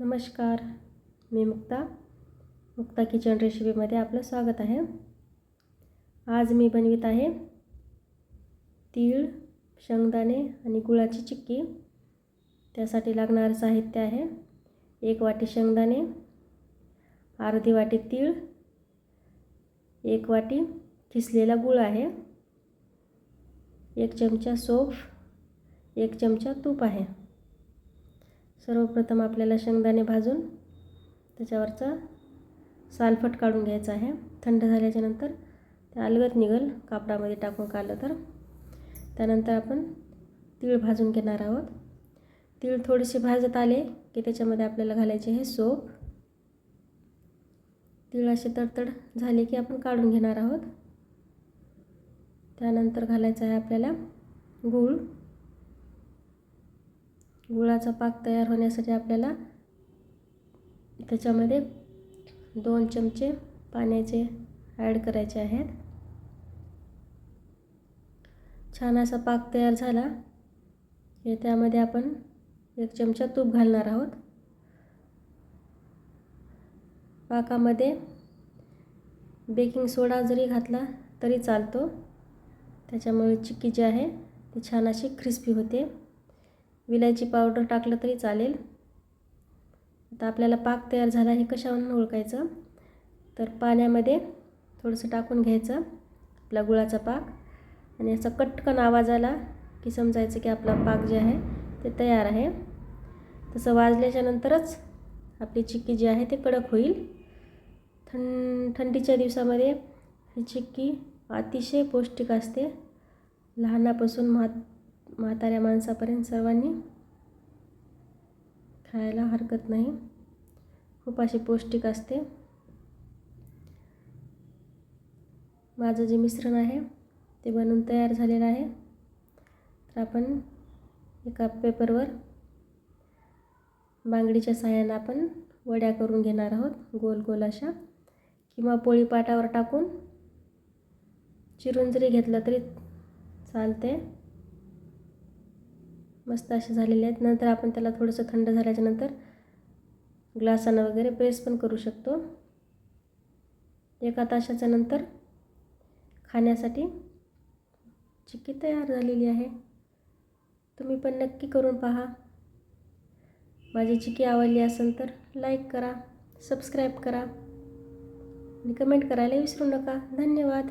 नमस्कार मी मुक्ता. मुक्ता किचन रेसिपीमध्ये आपलं स्वागत आहे. आज मी बनवित आहे तीळ शेंगदाणे आणि गुळाची चिक्की. त्यासाठी लागणारं साहित्य आहे एक वाटी शेंगदाणे अर्धी वाटी तीळ एक वाटी किसलेला गुळ आहे एक चमचा सोफ एक चमचा तूप आहे. सर्वप्रथम आपल्याला शेंगदाणे भाजून त्याच्यावरचा सालफट काढून घ्यायचा आहे. थंड झाल्याच्यानंतर ते अलगत निघल कापडामध्ये टाकून काढलं तर. त्यानंतर आपण तीळ भाजून घेणार आहोत. तीळ थोडेसे भाजत आले की त्याच्यामध्ये आपल्याला घालायचे आहे सोप. तीळ असे तडतड झाले की आपण काढून घेणार आहोत. त्यानंतर घालायचं आहे आपल्याला गूळ. गुळाचा पाक तयार होण्यासाठी आपल्याला त्याच्यामध्ये दोन चमचे पाण्याचे ॲड करायचे आहेत. छान असा पाक तयार झाला. हे त्यामध्ये आपण एक चमचा तूप घालणार आहोत. पाकामध्ये बेकिंग सोडा जरी घातला तरी चालतो. त्याच्यामुळे चिक्की जी आहे ती छान अशी क्रिस्पी होते. विलायची पावडर टाकलं तरी चालेल. आता आपल्याला पाक तयार झाला हे कशावरून ओळखायचं तर पाण्यामध्ये थोडंसं टाकून घ्यायचं आपला गुळाचा पाक. आणि असा कटकन आवाज आला की समजायचं की आपला पाक जे आहे ते तयार आहे. तसं वाजल्याच्या नंतरच आपली चिक्की जी आहे ते कडक होईल. थं थंडीच्या दिवसामध्ये ही चिक्की अतिशय पौष्टिक असते. लहानापासून म्हात म्हाताऱ्या माणसापर्यंत सर्वांनी खायला हरकत नाही. खूप अशी पौष्टिक असते. माझं जे मिश्रण आहे ते बनवून तयार झालेलं आहे. तर आपण एका पेपरवर बांगडीच्या साह्यानं आपण वड्या करून घेणार आहोत. गोल गोल अशा. किंवा पोळीपाटावर टाकून चिरून जरी घेतलं तरी चालते मस्त असे झालेले आहेत. नंतर आपण त्याला थोडंसं थंड झाल्याच्यानंतर ग्लासानं वगैरे प्रेस पण करू शकतो. एका तासाच्या नंतर खाण्यासाठी चिक्की तयार झालेली आहे. तुम्ही पण नक्की करून पहा. माझी चिक्की आवडली असेल तर लाईक करा सबस्क्राईब करा आणि कमेंट करायला विसरू नका. धन्यवाद.